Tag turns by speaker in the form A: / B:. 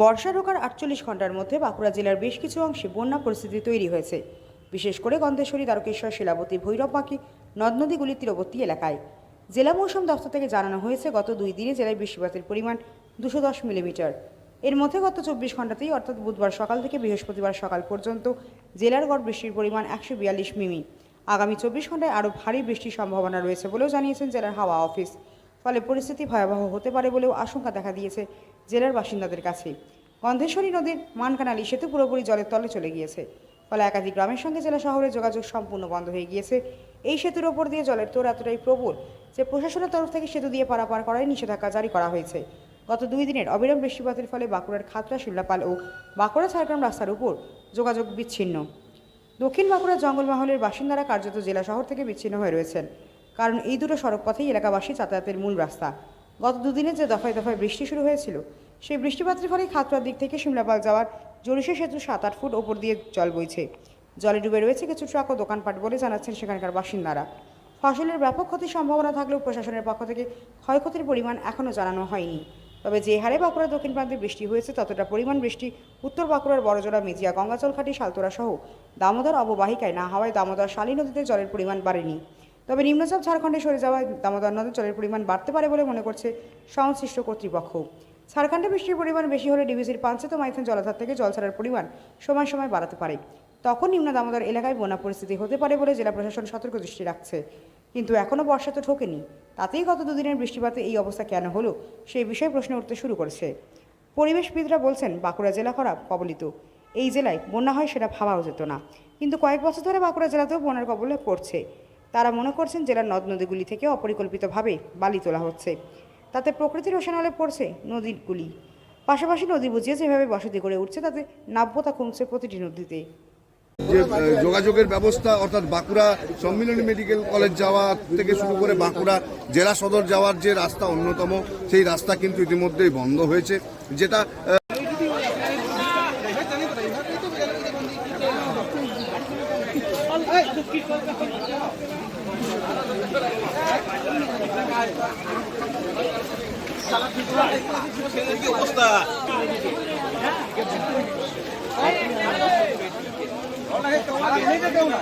A: বর্ষা ঢোকার আটচল্লিশ ঘণ্টার মধ্যে বাঁকুড়া জেলার বেশ কিছু অংশে বন্যা পরিস্থিতি তৈরি হয়েছে। বিশেষ করে গন্ধেশ্বরী দ্বারকেশ্বর শিলাবতী ভৈরববাকি নদ নদীগুলির তীরবর্তী এলাকায়। জেলা মৌসুম দফতর থেকে জানানো হয়েছে, গত দুই দিনে জেলায় বৃষ্টিপাতের পরিমাণ দুশো দশ মিলিমিটার। এর মধ্যে গত চব্বিশ ঘন্টাতেই, অর্থাৎ বুধবার সকাল থেকে বৃহস্পতিবার সকাল পর্যন্ত, জেলার গড় বৃষ্টির পরিমাণ একশো বিয়াল্লিশ মিমি। আগামী চব্বিশ ঘন্টায় আরও ভারী বৃষ্টির সম্ভাবনা রয়েছে বলেও জানিয়েছেন জেলার হাওয়া অফিস। ফলে পরিস্থিতি ভয়াবহ হতে পারে বলেও আশঙ্কা দেখা দিয়েছে জেলার বাসিন্দাদের কাছে। গন্ধেশ্বরী নদীর মানকানালি সেতু পুরোপুরি জলের তলে চলে গিয়েছে। ফলে একাধিক গ্রামের সঙ্গে জেলা শহরের যোগাযোগ সম্পূর্ণ বন্ধ হয়ে গিয়েছে। এই সেতুর ওপর দিয়ে জলের তোর এতটাই প্রবল যে প্রশাসনের তরফ থেকে সেতু দিয়ে পারাপার করায় নিষেধাজ্ঞা জারি করা হয়েছে। গত দুই দিনের অবিরাম বৃষ্টিপাতের ফলে বাঁকুড়ার খাতড়া শিমলাপাল ও বাঁকুড়া ঝাড়গ্রাম রাস্তার উপর যোগাযোগ বিচ্ছিন্ন। দক্ষিণ বাঁকুড়ার জঙ্গলমহলের বাসিন্দারা কার্যত জেলা শহর থেকে বিচ্ছিন্ন হয়ে রয়েছেন। কারণ এই দুটো সড়ক পথেই এলাকাবাসী যাতায়াতের মূল রাস্তা। গত দুদিনে যে দফায় দফায় বৃষ্টি শুরু হয়েছিল, সেই বৃষ্টিপাতের ফলে খাতড়ার দিক থেকে শিমলাপাল যাওয়ার জরিসে সেতু সাত আট ফুট ওপর দিয়ে জল বইছে। জলে ডুবে রয়েছে কিছু ট্রাক ও দোকানপাট বলে জানাচ্ছেন সেখানকার বাসিন্দারা। ফসলের ব্যাপক ক্ষতির সম্ভাবনা থাকলেও প্রশাসনের পক্ষ থেকে ক্ষয়ক্ষতির পরিমাণ এখনও জানানো হয়নি। তবে যে হারে বাঁকুড়া দক্ষিণ প্রান্তে বৃষ্টি হয়েছে, ততটা পরিমাণ বৃষ্টি উত্তর বাঁকুড়ার বড়জোড়া মেজিয়া গঙ্গাচলখাটি শালতোরা সহ দামোদর অববাহিকায় না হওয়ায় দামোদর শালী নদীতে জলের পরিমাণ বাড়েনি। তবে নিম্নচাপ ঝাড়খণ্ডে সরে যাওয়ায় দামোদর নদীর জলের পরিমাণ বাড়তে পারে বলে মনে করছে সংশ্লিষ্ট কর্তৃপক্ষ। ঝাড়খণ্ডে বৃষ্টির পরিমাণ বেশি হলে ডিভিসির পাঞ্চেত মাইথন জলাধার থেকে জল ছাড়ার পরিমাণ সময় সময় বাড়াতে পারে। তখন নিম্ন দামোদর এলাকায় বন্যা পরিস্থিতি হতে পারে বলে জেলা প্রশাসন সতর্ক দৃষ্টি রাখছে। কিন্তু এখনও বর্ষা তো ঠোকেনি তাতেই গত দুদিনের বৃষ্টিপাতে এই অবস্থা কেন হলো সেই বিষয়ে প্রশ্ন উঠতে শুরু করেছে। পরিবেশবিদরা বলছেন, বাঁকুড়া জেলা খারাপ, কবলিত। এই জেলায় বন্যা হয় সেটা ভাবাও যেত না। কিন্তু কয়েক বছর ধরে বাঁকুড়া জেলাতেও বন্যার কবলে পড়ছে। তারা মনে করছেন জেলার নদ নদীগুলি থেকে অপরিকল্পিতভাবে বালি তোলা হচ্ছে। তাতে প্রকৃতির রোশনালে পড়ছে নদীগুলি। পাশাপাশি নদী বুঝিয়ে যেভাবে বসতি গড়ে উঠছে, তাতে নাব্যতা কমছে প্রতিটি নদীতে।
B: যে যোগাযোগের ব্যবস্থা, অর্থাৎ বাঁকুড়া সম্মিলনী মেডিকেল কলেজ যাওয়া থেকে শুরু করে বাঁকুড়া জেলা সদর যাওয়ার যে রাস্তা অন্যতম, সেই রাস্তা কিন্তু ইতিমধ্যেই বন্ধ হয়েছে। যেটা কি অবস্থা নিজে কেউ না